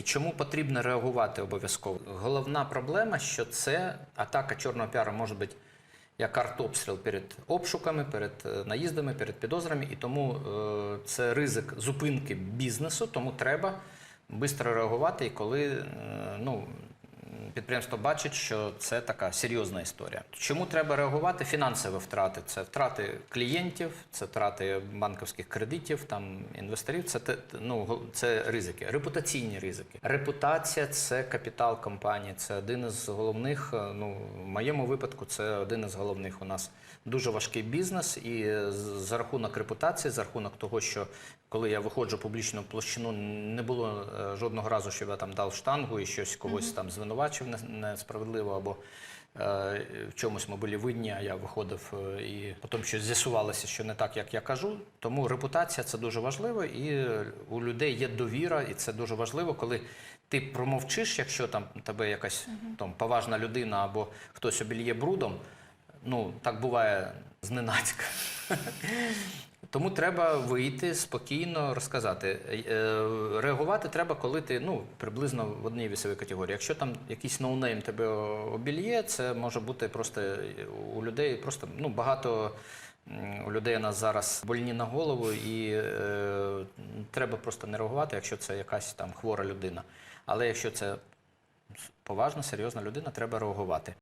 І чому потрібно реагувати обов'язково? Головна проблема, що це атака чорного піару може бути як артобстріл перед обшуками, перед е, наїздами, перед підозрами, і тому е, це ризик зупинки бізнесу, тому треба швидко реагувати, і коли е, ну, підприємство бачить, що це така серйозна історія. Чому треба реагувати? Фінансові втрати. Це втрати клієнтів, це втрати банківських кредитів, там інвесторів. Це ну це ризики, репутаційні ризики. Репутація це капітал компанії. Це один із головних. е, Ну в моєму випадку, це один із головних. У нас дуже важкий бізнес, і за рахунок репутації, за рахунок того, що коли я виходжу в публічну площину, не було е, жодного разу, щоб я там дав штангу і щось когось там звинувачив не- несправедливо або е, в чомусь ми були винні, а я виходив е, і потім щось з'ясувалося, що не так, як я кажу. Тому репутація це дуже важливо, і у людей є довіра, і це дуже важливо, коли ти промовчиш, якщо там тебе якась там поважна людина або хтось обільє брудом. Ну, так буває зненацька. Тому треба вийти спокійно, розказати. Е, Реагувати треба, коли ти ну, приблизно в одній вісовій категорії. Якщо там якийсь ноунейм тебе обільє, це може бути просто у людей просто ну, багато. У людей у нас зараз больні на голову, і е, треба просто не реагувати, якщо це якась там хвора людина. Але якщо це поважна, серйозна людина, треба реагувати.